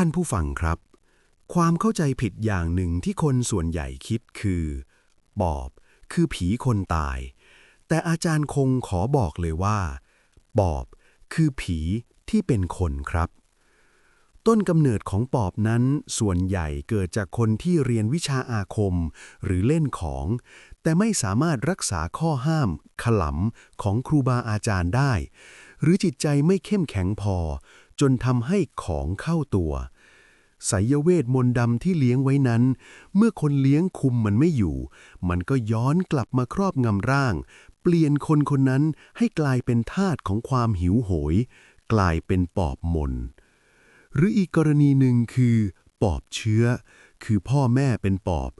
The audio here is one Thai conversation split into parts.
ท่านผู้ฟังครับ ความเข้าใจผิดอย่างหนึ่งที่คนส่วนใหญ่คิดคือปอบคือผีคนตาย แต่อาจารย์คงขอบอกเลยว่าปอบคือผีที่เป็นคนครับ ต้นกำเนิดของปอบนั้นส่วนใหญ่เกิดจากคนที่เรียนวิชาอาคม หรือเล่นของ แต่ไม่สามารถรักษาข้อห้าม ขลำของครูบาอาจารย์ได้ หรือจิตใจไม่เข้มแข็งพอ จนทำให้ของเข้าตัวไสยเวทมนต์ดำที่เลี้ยงไว้นั้น เมื่อคนเลี้ยงคุมมันไม่อยู่ มันก็ย้อนกลับมาครอบงำร่าง เปลี่ยนคนคนนั้นให้กลายเป็นทาสของความหิวโหย กลายเป็นปอบมน หรืออีกกรณีหนึ่งคือ ปอบเชื้อ คือพ่อแม่เป็นปอบ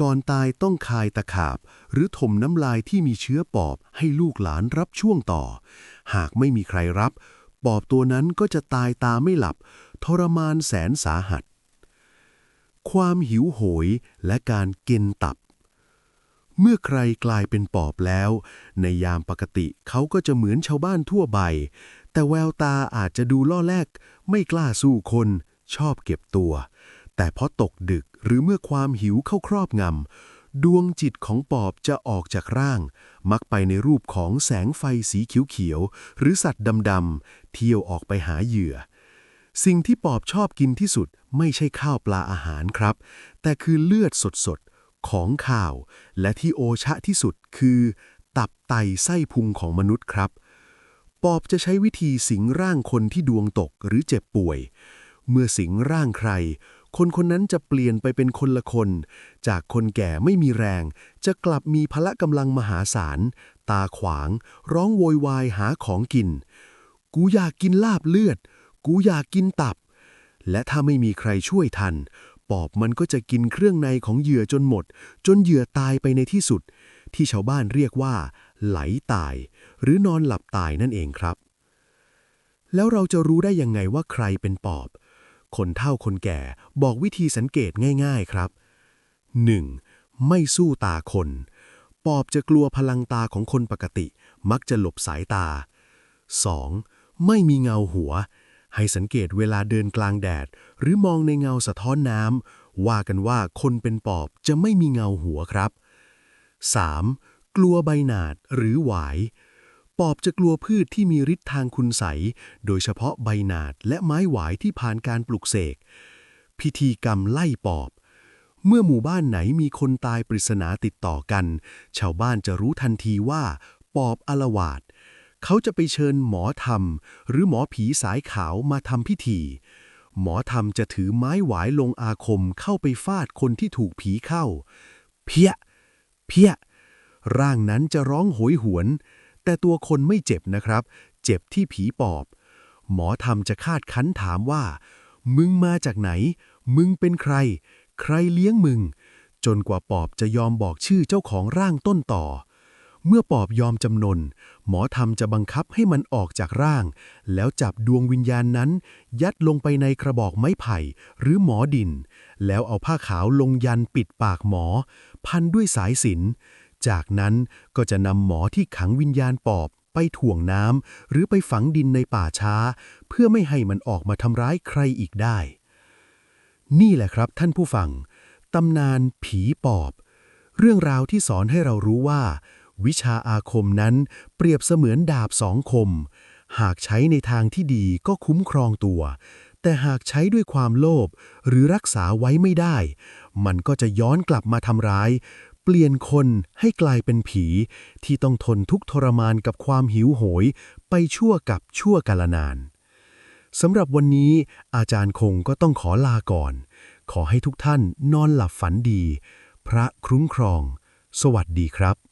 ก่อนตายต้องคายตะขาบ หรือถมน้ำลายที่มีเชื้อปอบให้ลูกหลานรับช่วงต่อ หากไม่มีใครรับ ปอบตัวนั้นก็จะตายตาไม่หลับ ทรมานแสนสาหัส ความหิวโหยและการกินตับ เมื่อใครกลายเป็นปอบแล้ว ในยามปกติเขาก็จะเหมือนชาวบ้านทั่วไป แต่แววตาอาจจะดูล่อแลก ไม่กล้าสู้คน ชอบเก็บตัว แต่พอตกดึกหรือเมื่อความหิวเข้าครอบงำ ดวงจิตของปอบจะออกจากร่าง มักไปในรูปของแสงไฟสีเขียวๆ หรือสัตว์ดำๆ เที่ยวออกไปหาเหยื่อ สิ่งที่ปอบชอบกินที่สุดไม่ใช่ข้าวปลาอาหารครับ แต่คือเลือดสดๆ ของข่าว และที่โอชะที่สุดคือ ตับไตไส้พุงของมนุษย์ครับ ปอบจะใช้วิธีสิงร่างคนที่ดวงตกหรือเจ็บป่วย เมื่อสิงร่างใคร คนคนนั้นจะเปลี่ยนไปเป็นคนละคน จากคนแก่ไม่มีแรง จะกลับมีพละกำลังมหาศาล ตาขวาง ร้องโวยวายหาของกิน กูอยากกินลาบเลือด กูอยากกินตับ และถ้าไม่มีใครช่วยทัน ปอบมันก็จะกินเครื่องในของเหยื่อจนหมด จนเหยื่อตายไปในที่สุด ที่ชาวบ้านเรียกว่า ไหลตาย หรือนอนหลับตายนั่นเองครับแล้วเราจะรู้ได้ยังไงว่าใครเป็นปอบ คนเฒ่าคนแก่บอกวิธีสังเกตง่ายๆครับ 1. ไม่สู้ตาคน ปอบจะกลัวพลังตาของคนปกติ มักจะหลบสายตา 2. ไม่มีเงาหัว ให้สังเกตเวลาเดินกลางแดด หรือมองในเงาสะท้อนน้ำว่ากันว่าคนเป็นปอบจะไม่มีเงาหัวครับ 3. กลัวใบหนาดหรือหวาย ปอบจะกลัวพืชที่มีฤทธิ์ทางคุณใส โดยเฉพาะใบหนาดและไม้หวายที่ผ่านการปลุกเสก พิธีกรรมไล่ปอบ เมื่อหมู่บ้านไหนมีคนตายปริศนาติดต่อกัน ชาวบ้านจะรู้ทันทีว่า ปอบอลวาด เขาจะไปเชิญหมอธรรม หรือหมอผีสายขาวมาทำพิธี หมอธรรมจะถือไม้หวายลงอาคมเข้าไปฟาดคนที่ถูกผีเข้า เพี้ย เพี้ย ร่างนั้นจะร้องโหยหวน แต่ตัวคนไม่เจ็บนะครับ เจ็บที่ผีปอบ หมอธรรมจะคาดคั้นถามว่า มึงมาจากไหน มึงเป็นใคร ใครเลี้ยงมึง จนกว่าปอบจะยอมบอกชื่อเจ้าของร่างต้นต่อ เมื่อปอบยอมจำนน หมอธรรมจะบังคับให้มันออกจากร่าง แล้วจับดวงวิญญาณนั้น ยัดลงไปในกระบอกไม้ไผ่ หรือหมอดิน แล้วเอาผ้าขาวลงยันปิดปากหมอ พันด้วยสายสิญ จากนั้นก็จะนำหมอที่ขังวิญญาณปอบไปถ่วงน้ำหรือไปฝังดินในป่าช้า เพื่อไม่ให้มันออกมาทำร้ายใครอีกได้ นี่แหละครับท่านผู้ฟังตำนานผีปอบ เรื่องราวที่สอนให้เรารู้ว่า วิชาอาคมนั้นเปรียบเสมือนดาบสองคม หากใช้ในทางที่ดีก็คุ้มครองตัว แต่หากใช้ด้วยความโลภหรือรักษาไว้ไม่ได้ มันก็จะย้อนกลับมาทำร้าย เปลี่ยนคนให้กลายเป็นผี ที่ต้องทนทุกทรมานกับความหิวโหย ไปชั่วกับชั่วกาลนานสำหรับวันนี้อาจารย์คงก็ต้องขอลาก่อน ขอให้ทุกท่านนอนหลับฝันดี พระคุ้มครอง สวัสดีครับ